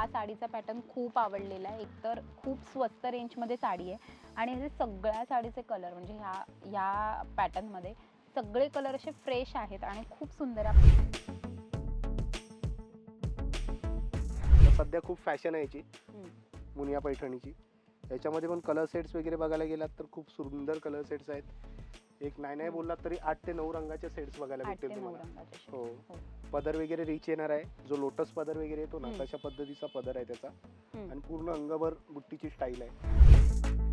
हा साडीचा पॅटर्न खूप आवडलेला आहे. एकतर खूप स्वस्त रेंजमध्ये साडी आहे आणि हे सगळ्या साडीचे कलर म्हणजे ह्या ह्या पॅटर्नमध्ये सगळे कलर असे फ्रेश आहेत आणि खूप सुंदर सध्या खूप फॅशन आहे याची. मुनिया पैठणीची. याच्यामध्ये पण कलर सेट्स वगैरे बघायला गेलात तर खूप सुंदर कलर सेट्स आहेत. एक नाही नाही. बोललात तरी आठ ते नऊ रंगाचे सेट्स बघायला आठ ते भेटतील नऊ तुम्हाला रंगाचे. हो हो. पदर वगैरे रिच येणार आहे जो लोटस पदर वगैरे येतो ना हम्म. तशा पद्धतीचा पदर आहे त्याचा हम्म. आणि पूर्ण अंगभर बुट्टीची स्टाईल आहे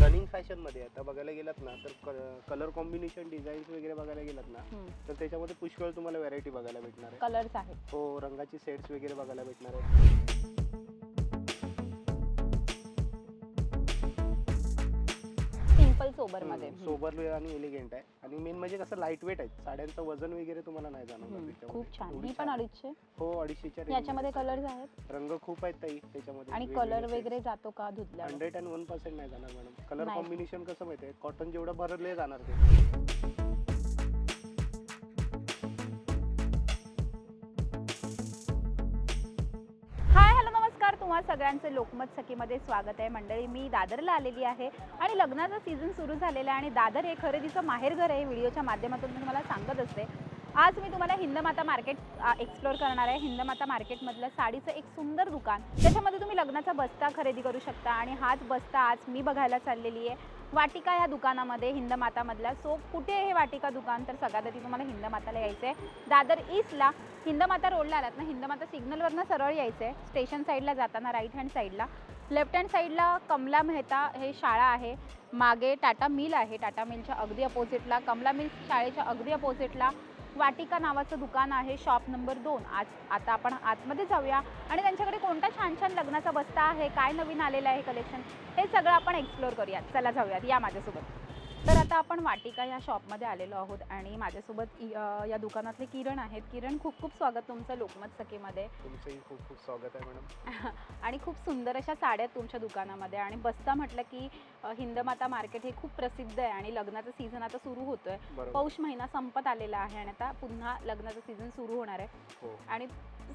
रनिंग फॅशनमध्ये आता बघायला गेलात ना तर कलर कॉम्बिनेशन डिझाईन्स वगैरे बघायला गेलात ना हम्म. तर त्याच्यामध्ये पुष्कळ तुम्हाला व्हरायटी बघायला भेटणार आहे कलर्स आहेत हो रंगाची सेट्स वगैरे बघायला भेटणार आहे सिंपल सोबरमध्ये हम्म. सोबर आणि एलिगंट आहे. आणि मेन म्हणजे कसं लाइट वेट आहे साड्यांचं वजन वगैरे तुम्हाला नाही जाणवणार. खूप छान. ही पण. अडीचशे? हो अडीचशेच्या याच्यामध्ये कलर्स आहेत? रंग खूप आहेत ताई त्याच्यामध्ये. आणि कलर वगैरे जातो का धुतल्यावर? हंड्रेड अँड वन पर्सेंट नाही जाणार मॅडम कलर. कॉम्बिनेशन कसं माहितीये कॉटन जेवढं भरले जाणार ते. तुम्हा सगळ्यांचं लोकमत सखीमध्ये स्वागत आहे. मंडळी मी दादरला आलेली आहे आणि लग्नाचा सीझन सुरू झालेला आहे आणि दादर हे खरेदीचं माहेरघर आहे. व्हिडिओच्या माध्यमातून मी तुम्हाला सांगत असते. आज मी तुम्हाला हिंदमाता मार्केट एक्सप्लोर करणार आहे. हिंदमाता मार्केटमधलं साडीचं एक सुंदर दुकान. त्याच्यामध्ये तुम्ही लग्नाचा बस्ता खरेदी करू शकता आणि हाच बस्ता आज मी बघायला चाललेली आहे. वाटिका ह्या दुकानामध्ये हिंदमातामधल्या सो कुठे आहे हे वाटिका दुकान? तर सगळ्यात आधी तुम्हाला हिंदमाताला यायचं आहे दादर ईस्टला हिंदमाता रोडला आलात ना हिंदमाता सिग्नलवरनं सरळ यायचं आहे स्टेशन साईडला जाताना राईट हँड साईडला लेफ्ट हँड साईडला कमला मेहता हे शाळा आहे. मागे टाटा मिल आहे. टाटा मिलच्या अगदी अपोजिटला कमला मिल शाळेच्या अगदी अपोजिटला वाटिका नावाचं दुकान आहे शॉप नंबर दोन. आज आता आपण आतमध्ये जाऊया. आणि त्यांच्याकडे कोणता छान छान लग्नाचा बस्ता आहे काय नवीन आलेलं आहे कलेक्शन हे सगळं आपण एक्सप्लोर करूयात. चला जाऊयात या माझ्यासोबत. तर आता आपण वाटिका या शॉपमध्ये आलेलो आहोत आणि माझ्यासोबत या दुकानातले किरण आहेत. किरण खूप खूप स्वागत तुमचं लोकमत सखीमध्ये. तुमचंही खूप खूप स्वागत आहे मॅडम. आणि खूप सुंदर अशा साड्या आहेत तुमच्या दुकानामध्ये. आणि बस्ता म्हटलं की हिंदमाता मार्केट हे खूप प्रसिद्ध आहे आणि लग्नाचं सीझन आता सुरू होतोय. पौष महिना संपत आलेला आहे आणि आता पुन्हा लग्नाचं सीझन सुरू होणार आहे. हो. आणि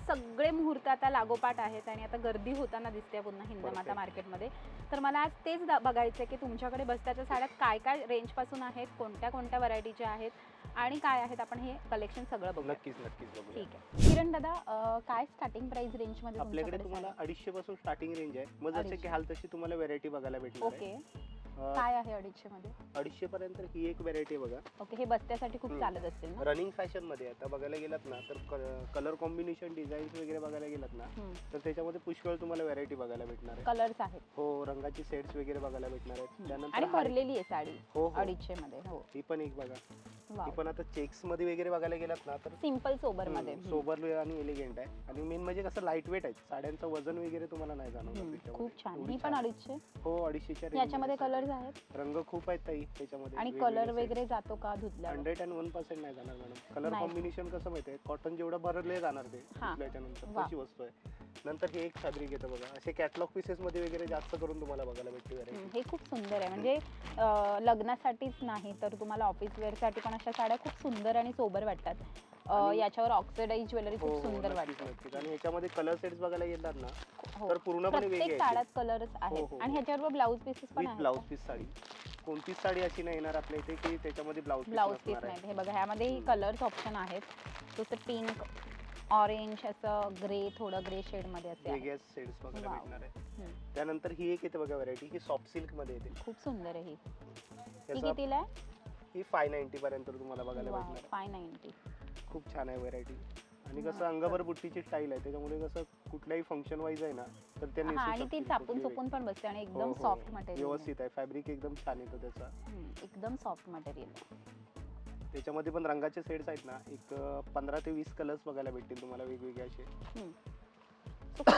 सगळे मुहूर्त आता लागोपाठ आहेत आणि आता गर्दी होताना दिसते पुन्हा हिंदमाता. मार्केटमध्ये. तर मला आज तेच बघायचं आहे की तुमच्याकडे बस्त्याच्या साड्यात काय काय रेंजपासून आहेत कोणत्या कोणत्या व्हरायटीच्या आहेत आणि काय आहेत आपण हे कलेक्शन सगळं बघू नक्कीच नक्कीच बघूया. ठीक आहे. किरण दादा काय स्टार्टिंग प्राइस रेंजमध्ये आपल्याकडे तुमच्याकडे तुम्हाला अडीचशे पासून स्टार्टिंग रेंज आहे. मग जसे. घ्याल तशी तुम्हाला व्हरायटी बघायला भेटणार ओके. काय आहे अडीचशे मध्ये अडीचशे पर्यंत ही एक व्हरायटी बघा. ओके हे बस्त्यासाठी खूप हम्म. चालत असतील ना? रनिंग फॅशनमध्ये आता बघायला गेलात ना तर कलर कॉम्बिनेशन डिझाईन्स वगैरे बघायला गेलात ना. तर त्याच्यामध्ये पुष्कळ तुम्हाला व्हरायटी बघायला भेटणार आहे. कलर्स आहेत. हो रंगाची सेट्स वगैरे बघायला भेटणार आहेत. आणि हा- भरलेली आहे साडी हो हो. अडीचशे मध्ये हो. ही पण एक बघा. पण आता चेक्समध्ये वगैरे बघायला गेलात ना तर सिंपल सोबरमध्ये. हम्म, सोबर आणि एलिगंट आहे. आणि मेन म्हणजे कसं लाइट वेट आहे साड्यांचं वजन वगैरे तुम्हाला नाही जाणवणार त्याच्यामध्ये. खूप छान. एवढी ही पण. अडीचशे? हो अडीचशेच्या याच्यामध्ये कलर्स आहेत. रंग खूप आहेत ताई त्याच्यामध्ये आणि कलर वगैरे जातो का धुतल्यावर? हंड्रेड अँड वन पर्सेंट नाही जाणार मॅडम कलर नाही. कॉम्बिनेशन कसं माहितीये कॉटन जेवढं भरले जाणार ते हा. धुतल्याच्या नंतर वा. वस्तू आहे. नंतर हे एक फॅब्रिक येतं बघा. असे कॅटलॉग पीसेस मध्ये वगैरे जास्त करून तुम्हाला बघायला भेटते हम्म, व्हरायटी हे खूप सुंदर आहे. म्हणजे अं, लग्नासाठीच नाही तर तुम्हाला ऑफिस वेअरसाठी पण अशा साड्या खूप सुंदर आणि सोबर वाटतात. अं, याच्यावर ऑक्सिडाईज ज्वेलरी हो खूप हो, सुंदर नक्कीच वाटते. नक्कीच. आणि याच्यामध्ये कलर सेट्स बघायला येतात ना हो. तर पूर्णपणे प्रत्येक वेगळे साड्यात कलर्स आहेत. हो, आणि हो. ह्याच्यावर ब्लाऊज पीसेस पण विथ आहेत. Blouse piece sari. कोणतीच साडी अशी नाही येणार आपल्या इथे की त्याच्यामध्ये ब्लाऊज ब्लाऊज पीस नाही. हे बघा ह्यामध्ये. कलर्स ऑप्शन आहेत. जसं पिंक ऑरेंज असं ग्रे थोडं ग्रे शेडमध्ये असे आहे. वेगळ्या सेट्स Wow. भेटणार आहे. हम्म, त्यानंतर ही एक येते बघा व्हरायटी ही सॉफ्ट सिल्कमध्ये येते. खूप सुंदर आहे ही. ही त्याचा कितीला आहे? ही फाय नाईन्टी पर्यंत तुम्हाला बघायला भेटणार फाय नाईन्टी खूप छान आहे व्हरायटी आणि. कसं अंगाभर बुट्टीची स्टाईल आहे त्याच्यामुळे कसं कुठल्याही फंक्शन वाईज आहे ना तर हा नेसू आणि ती कुठलीही चोपून पण बसते आणि. एकदम हो, हो. सॉफ्ट मटेरियल व्यवस्थित आहे फॅब्रिक एकदम छान येतं त्याचा. एकदम सॉफ्ट मटेरियल त्याच्यामध्ये पण रंगाचे सेट्स आहेत ना एक पंधरा ते वीस कलर्स बघायला भेटतील तुम्हाला वेगवेगळे असे.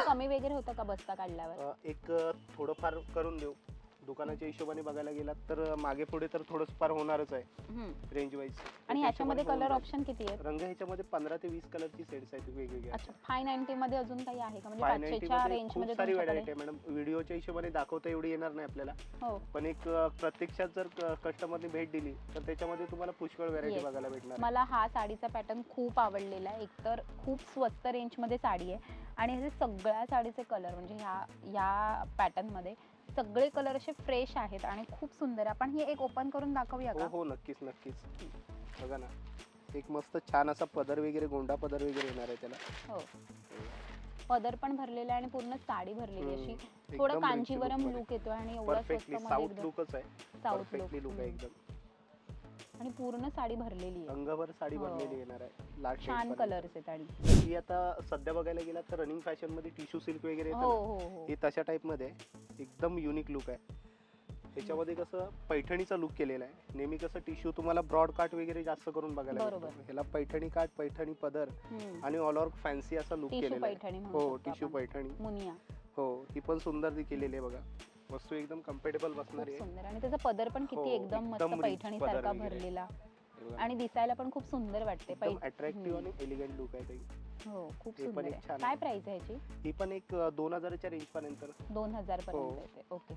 कमी वगैरे होतं का बस्ता काढल्यावर? अं, एक अं, थोडंफार करून देऊ. दुकानाच्या हिशोबाने बघायला गेलात तर मागे पुढे तर थोडंसं फार होणारच आहे. हम्म. रेंज वाईज आणि ह्याच्यामध्ये कलर ऑप्शन किती आहेत? रंग ह्याच्यामध्ये पंधरा ते वीस कलरची सेट्स आहेत वेगवेगळ्या. अच्छा फाय नाईन्टी मध्ये अजून काही आहे का? म्हणजे पाचशेच्या मध्ये रेंज खूप मध्ये सारी तुमच्याकडे? व्हरायटी आहे मॅडम व्हिडिओच्या हिशोबाने दाखवता एवढी येणार नाही आपल्याला. हो. पण एक अं, प्रत्यक्षात जर कस्टमरने भेट दिली तर त्याच्यामध्ये तुम्हाला पुष्कळ व्हरायटी Yes. बघायला भेटणार. मला हा साडीचा पॅटर्न खूप आवडलेला आहे. एकतर खूप स्वस्त रेंजमध्ये साडी आहे. आणि हे सगळ्या साडीचे कलर म्हणजे ह्या ह्या पॅटर्नमध्ये सगळे कलर असे फ्रेश आहेत आणि खूप सुंदर आहे. आपण हे एक ओपन करून दाखवूया हो का? हो नक्कीच नक्कीच. बघा ना एक मस्त छान असा पदर वगैरे गोंडा पदर वगैरे येणार आहे त्याला. हो. पदर पण भरलेला आहे आणि पूर्ण साडी भरलेली अशी. थोडं rich कांजीवरममध्ये. लुक येतो आणि एवढा स्वस्त साऊथ लुकच आहे. साऊथ परफेक्टली लुक आहे लुक एकदम. आणि पूर्ण साडी भरलेली आहे. अंगभर साडी हो. भरलेली येणार आहे. लास्ट छान कलर्स आहेत आणि. ही आता सध्या बघायला गेला तर रनिंग फॅशनमध्ये टिश्यू सिल्क वगैरे येतं हो ना, हो हो. हे तशा टाईपमध्ये आहे. एकदम युनिक लुक आहे. त्याच्यामध्ये कसं पैठणीचा लुक केलेला आहे. नेहमी कसं टिश्यू तुम्हाला ब्रॉड काट वगैरे जास्त करून बघायला बरोबर. ह्याला पैठणी काट पैठणी पदर. आणि ऑल ओव्हर फॅन्सी असा लुक टिश्यू केलेला आहे. पैठणी म्हणू हो शकतो टिश्यू आपण. पैठणी. मुनिया. हो ही पण सुंदर ती केलेली आहे बघा. वस्तू एकदम कम्फर्टेबल खूप बसणारी आहे सुंदर आणि त्याचा पदर पण हो, किती एकदम मस्त एकदम rich पैठणी पदर सारखा वगैरे. भरलेला हे. आणि दिसायला पण खूप सुंदर वाटते एकदम अट्रॅक्टिव्ह. आणि एलिगंट लुक आहे ताई. हो खूप हे पण सुंदर एक आहे छान काय आहे. प्राइस आहे ह्याची ही पण एक अं, दोन हजाराच्या रेंज पर्यंत दोन हजार पर्यंत हो. येते ओके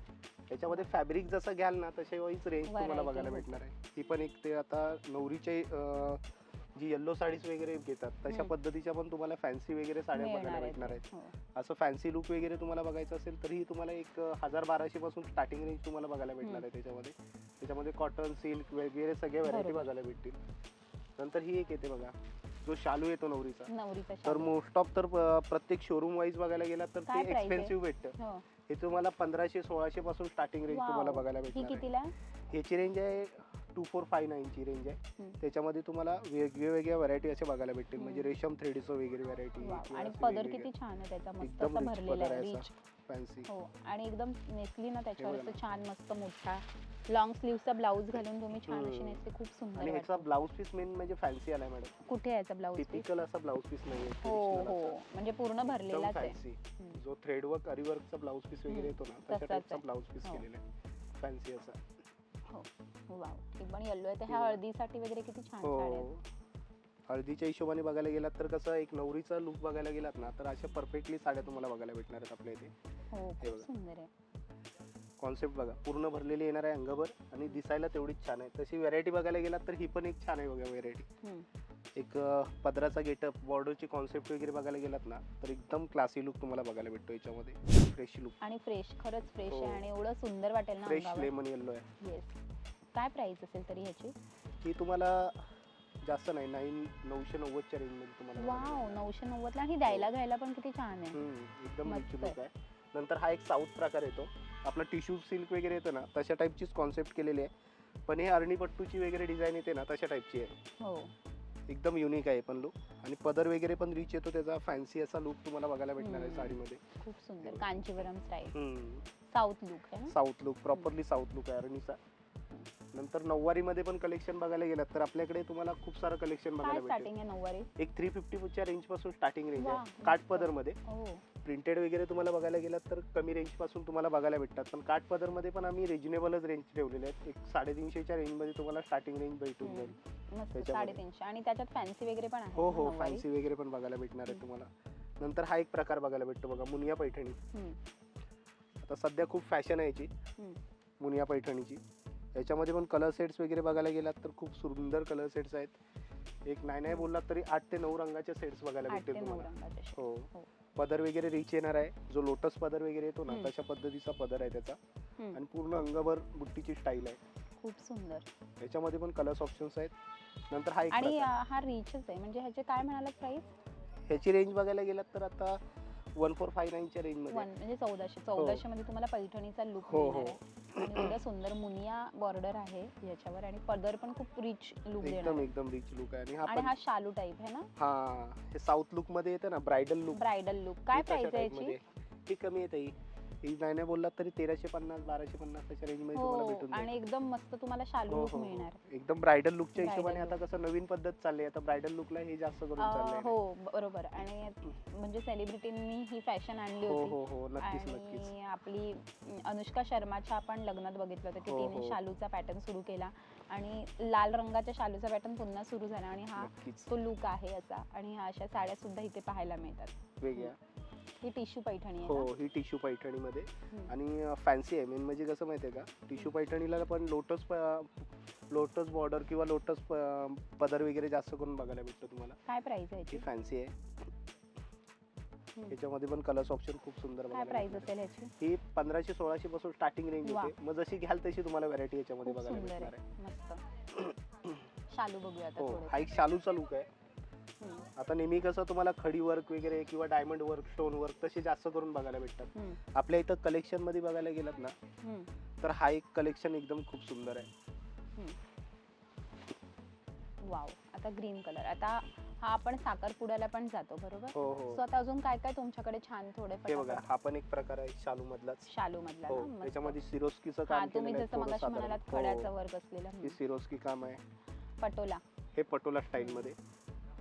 त्याच्यामध्ये फॅब्रिक जसं घ्याल ना तशा वाईज रेंज तुम्हाला Variety बघायला. भेटणार आहे ही पण एक ते आता नवरीचे अं, जी येल्लो साडीज वगैरे घेतात तशा. पद्धतीच्या पण तुम्हाला फॅन्सी वगैरे साड्या बघायला भेटणार. आहेत हो. असं फॅन्सी लुक वगैरे तुम्हाला बघायचं असेल तरी तुम्हाला एक हजार बाराशे पासून स्टार्टिंग रेंज तुम्हाला बघायला भेटणार आहे त्याच्यामध्ये त्याच्यामध्ये कॉटन सिल्क वगैरे सगळे व्हरायटी. बघायला भेटतील नंतर ही एक येते बघा जो शालू येतो नवरीचा तर. मोस्ट ऑफ तर प्रत्येक शोरूम वाईज बघायला गेला तर ते? एक्सपेन्सिव्ह भेटतं हो हे तुम्हाला पंधराशे सोळाशे पासून स्टार्टिंग रेंज तुम्हाला. बघायला भेटणार ह्याची रेंज आहे टू फोर फाय नाईनची रेंज आहे. त्याच्यामध्ये तुम्हाला वेगवेगळ्या व्हरायटी असे बघायला भेटतील. म्हणजे. रेशम थ्रेडीचं वगैरे व्हरायटी. आणि पदर किती छान आहे त्याचा. मस्त असा भरलेला आहे. फॅन्सी हो. आणि एकदम नेसली ना त्याच्यावर असं छान मस्त मोठा. लॉंग स्लीवचा ब्लाऊज घालून तुम्ही छान अशी हम्म. नेसली. खूप आणि सुंदर ह्याचा वाटते. ब्लाऊज पीस मेन म्हणजे फॅन्सी आलाय मॅडम कुठे आहे याचा ब्लाऊज टिपिकल असा ब्लाऊज पीस नाही हो हो. म्हणजे पूर्ण भरलेलाच आहे. जो थ्रेड वर्क अरिवर्कचा ब्लाऊज पीस वगैरे. येतो ना तशा आहे. ब्लाऊज पीस हो. केलेला आहे. फॅन्सी असा. वाव ती पण येल्लो आहे तर हे ह्या बघा. हळदीसाठी वगैरे किती छान साड्या आहेत. हो हळदीच्या हिशोबाने बघायला गेलात तर कसं एक नवरीचा लुक बघायला गेलात ना तर अशा परफेक्टली साड्या तुम्हाला बघायला भेटणार आहेत आपल्या इथे. हो हे खूप बघा. सुंदर आहे. कॉन्सेप्ट बघा. पूर्ण भरलेली येणार आहे अंगभर आणि दिसायला तेवढीच छान आहे. तशी व्हरायटी बघायला गेलात तर ही पण एक छान आहे बघा व्हरायटी हम्म. एक पदराचा गेटअप बॉर्डरची कॉन्सेप्ट वगैरे बघायला गेलात ना तर एकदम क्लासी लुक तुम्हाला बघायला भेटतो याच्यामध्ये. फ्रेश लुक आणि फ्रेश खरंच फ्रेश हो. आहे आणि एवढं सुंदर वाटेल ना फ्रेश अंगावर. लेमन येल्लो आहे. येस काय प्राइस असेल तरी ह्याची? ही तुम्हाला जास्त नाही नाईन नऊशे नव्वदच्या रेंजमध्ये तुम्हाला बघायला वाव. नऊशे नव्वदला आणि द्यायला घ्यायला पण किती छान आहे. हम्म, एकदम मस्त रिच. लुक आहे. नंतर हा एक साऊथ प्रकार येतो. आपला टिश्यू सिल्क वगैरे येतं ना तशा टाईपचीच कॉन्सेप्ट केलेली आहे. पण हे अरणी पट्टूची वगैरे डिझाईन येते ना तशा टाईपची आहे. हो. एकदम युनिक आहे पण लुक आणि पदर वगैरे पण रिच येतो त्याचा फॅन्सी असा लुक तुम्हाला बघायला भेटणार आहे. साडीमध्ये. खूप सुंदर. कांचीवरम स्टाईल. साऊथ लुक आहे south look properly south look आहे अरणीचा नंतर नऊवारीमध्ये पण कलेक्शन बघायला गेलात तर आपल्याकडे तुम्हाला खूप सारं कलेक्शन काय बघायला भेटेल स्टार्टिंग आहे नऊवारी एक थ्री फिफ्टीच्या रेंजपासून स्टार्टिंग रेंज वा, आहे काठ मस्त. पदरमध्ये हो प्रिंटेड वगैरे तुम्हाला बघायला गेलात तर कमी रेंजपासून तुम्हाला बघायला भेटतात पण काठ पदरमध्ये पण आम्ही रिजनेबलच रेंज ठेवलेले आहेत एक साडेतीनशेच्या रेंजमध्ये तुम्हाला स्टार्टिंग रेंज भेटून. जाईल मस्त त्याच्यामध्ये. साडेतीनशे आणि त्याच्यात फॅन्सी वगैरे पण आहे हो हो नऊवारी? फॅन्सी वगैरे पण बघायला भेटणार आहे हम्म. तुम्हाला नंतर हा एक प्रकार बघायला भेटतो बघा मुनिया पैठणी हम्म. आता सध्या खूप फॅशन आहे याची हम्म. मुनिया पैठणीची याच्यामध्ये पण कलर सेट्स वगैरे बघायला गेलात तर खूप सुंदर कलर सेट्स आहेत. एक नाही नाही बोललात तरी आठ ते नऊ रंगाचे सेट्स बघायला भेटतील तुम्हाला. हो. हो. पदर वगैरे रिच येणार आहे. जो लोटस पदर वगैरे येतो ना. तशा पद्धतीचा पदर आहे त्याचा. आणि पूर्ण अंगभर बुट्टीची स्टाईल आहे. खूप सुंदर. याच्यामध्ये पण कलर्स ऑप्शन्स आहेत. नंतर हा एक आणि हा रिचच आहे. म्हणजे ह्याचे काय म्हणाला प्राइस ह्याची रेंज बघायला गेलात तर आता वन फोर फाय नाईनच्या वन म्हणजे चौदाशे चौदाशे मध्ये तुम्हाला पैठणीचा लुक हो, मिळणार हो. आहे आणि एवढं सुंदर मुनिया बॉर्डर आहे याच्यावर आणि पदर पण खूप रिच लुक देणार एकदम आहे. एकदम रिच लुक आहे आणि हा आणि पण हा शालू टाईप आहे ना हा हे साऊथ लुकमध्ये येतं ना ब्रायडल लुक ब्रायडल लुक काय प्राइस आहे याची ही कमी येते ही ही नाही नाही बोललात तरी तेराशे पन्नास बाराशे पन्नास त्याच्या रेंजमध्ये तुम्हाला हो भेटून जाईल. आणि एकदम मस्त तुम्हाला शालू हो, लुक हो, हो. मिळणार. एकदम ब्रायडल लुकच्या Bridal हिशोबाने. आता कसं नवीन पद्धत चालली आहे आता ब्रायडल लुकला हे जास्त करून अं, चाललंय. हो बरोबर. आणि म्हणजे सेलिब्रिटींनी ही फॅशन आणली हो होती. हो हो. नक्कीच नक्कीच. आणि आपली अं, अनुष्का शर्माच्या आपण लग्नात बघितलं होतं की हो, तिने हो. शालूचा पॅटर्न सुरू केला. आणि लाल रंगाच्या शालूचा पॅटर्न पुन्हा सुरू झाला. आणि हा नक्कीच. तो लुक आहे याचा आणि ह्या अशा साड्या सुद्धा इथे पाहायला मिळतात. वेगळ्या. ही टिश्यू पैठणी आहे हो ना? ही टिश्यू पैठणीमध्ये हम्म. आणि फॅन्सी आहे मेन म्हणजे कसं माहितीये का टिश्यू पैठणीला पण लोटस लोटस बॉर्डर किंवा लोटस पदर वगैरे जास्त करून बघायला भेटतं तुम्हाला काय प्राइस आहे ही याची फॅन्सी आहे हम्म. याच्यामध्ये पण कलर्स ऑप्शन खूप सुंदर काय बघायला प्राइस आहे. असेल ह्याची ही पंधराशे सोळाशे पासून स्टार्टिंग रेंज वा. होते मग जशी घ्याल तशी तुम्हाला व्हरायटी याच्यामध्ये खूप बघायला सुंदर भेटणार आहे आहे मस्त शालू बघूया आता हो थोडे हा एक शालूचा लुक आहे. आता नेहमी कसं तुम्हाला खडी वर्क वगैरे किंवा डायमंड वर्क स्टोन वर्क तसे जास्त करून बघायला भेटतात. आपल्या इथं कलेक्शनमध्ये बघायला गेलात ना. तर हा एक कलेक्शन एकदम खूप सुंदर आहे. वाव आता ग्रीन कलर आता हा आपण साखरपुड्याला पण जातो बरोबर? हो हो. सो आता अजून काय काय तुमच्याकडे छान थोडे हे बघा हा पण एक प्रकार आहे शालू मधलाच शालू मधला हो ना? मस्त. त्याच्यामध्ये सिरोस्कीचं हा काम तुम्ही केलेलं आहे जसं थोडं मगाशी म्हणालात साधारण. खड्याचं हो, वर्क असलेलं. हे हम्म. सिरोस्की काम आहे. पटोला. हे पटोला स्टाईल मध्ये.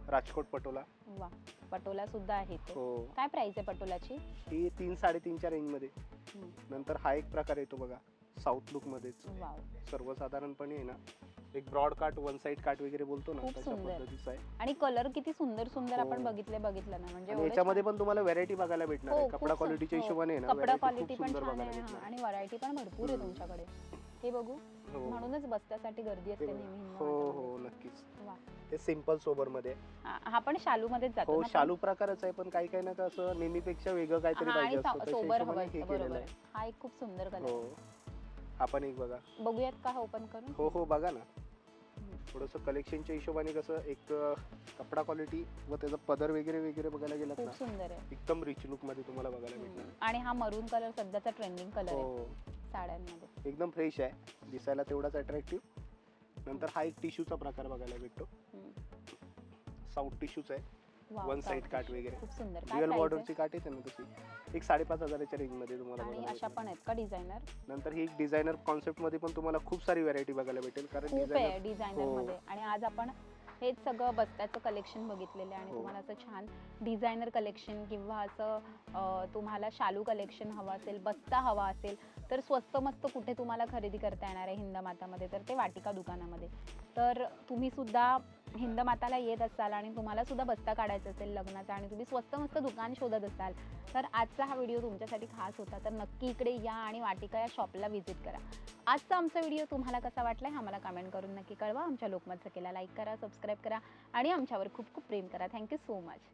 राजकोट पटोला वा पटोला सुद्धा आहे तो हो काय प्राइस आहे पटोलाची ही तीन साडेतीनच्या रेंजमध्ये हम्म. नंतर हा एक प्रकार येतो बघा साऊथ लुक मध्येच वाव सर्वसाधारणपणे आहे ना एक ब्रॉड काट वन साइड काट वगैरे बोलतो ना खूप तशा सुंदर. पद्धतीचा आहे आणि कलर किती सुंदर सुंदर हो. आपण बघितले बघितलं ना म्हणजे आणि एवढे याच्यामध्ये छान. पण तुम्हाला व्हरायटी बघायला भेटणार हो, आहे खूप कपडा सु- क्वालिटीच्या हो. हिशोबाने आहे ना कपडा variety क्वालिटी पण सुंदर छान बघायला आहे हा, भेटणार आणि व्हरायटी पण भरपूर आहे हम्म. तुमच्याकडे हे बघू. हो. म्हणूनच बस्त्यासाठी गर्दी हे. असते. नेहमी हो हिंदुस्थानमध्ये. हो नक्कीच. वा. हे सिंपल सोबरमध्ये. हा हा पण शालू मध्येच जातो हो ना? शालू प्रकारच आहे पण काही काही ना कसं नेहमीपेक्षा वेगळं काहीतरी हा, आणि पाहिजे असतं. सोबर हवं हिशोबाने हे असतं केलेलं बरोबर आहे. हा एक खूप सुंदर कलर हो. आपण एक बघा. बघूयात का ओपन करून? हो हो बघा ना. हम्म. थोडंसं कलेक्शनच्या हिशोबाने कसं एक अं, कपडा क्वालिटी व त्याचा पदर वगैरे वगैरे बघायला गेलात खूप ना सुंदर आहे. एकदम रिच लुकमध्ये तुम्हाला बघायला भेटणार. हम्म. आणि हा मरून कलर सध्याचा ट्रेंडिंग कलर आहे. हो. साड्यांमध्ये. एकदम फ्रेश आहे. दिसायला तेवढाच अट्रॅक्टिव्ह नंतर हा एक टिश्यूचा प्रकार बघायला भेटतो. साऊथ टिश्यूच आहे. वन साइड काट. वगैरे. खूप सुंदर. रिअल बॉर्डरची काट येते ना तशी. एक साडेपाच हजाराच्या रेंजमध्ये तुम्हाला अशा. पण आहेत का डिझायनर नंतर ही एक डिझायनर कॉन्सेप्टमध्ये पण तुम्हाला खूप सारी व्हरायटी बघायला भेटेल. कारण डिझायनर डिझायनर हो. मध्ये. आणि आज आपण हेच सगळं बस्त्याचं कलेक्शन बघितलेलं आहे आणि हो. तुम्हाला असं छान डिझायनर कलेक्शन किंवा असं तुम्हाला शालू कलेक्शन हवं असेल बस्ता हवा असेल तर स्वस्त मस्त कुठे तुम्हाला खरेदी करता येणार आहे हिंदमातामध्ये तर ते वाटिका दुकानामध्ये. तर तुम्ही सुद्धा हिंदमाताला येत असाल आणि तुम्हाला सुद्धा बस्ता काढायचा असेल लग्नाचा आणि तुम्ही स्वस्त मस्त दुकान शोधत असाल तर आजचा हा व्हिडिओ तुमच्यासाठी खास होता. तर नक्की इकडे या आणि वाटिका या शॉपला व्हिजिट करा. आजचा आमचा व्हिडिओ तुम्हाला कसा वाटला आहे आम्हाला कमेंट करून नक्की कळवा. आमच्या लोकमत सखेला लाईक करा सबस्क्राईब करा आणि आमच्यावर खूप खूप प्रेम करा. Thank you so much.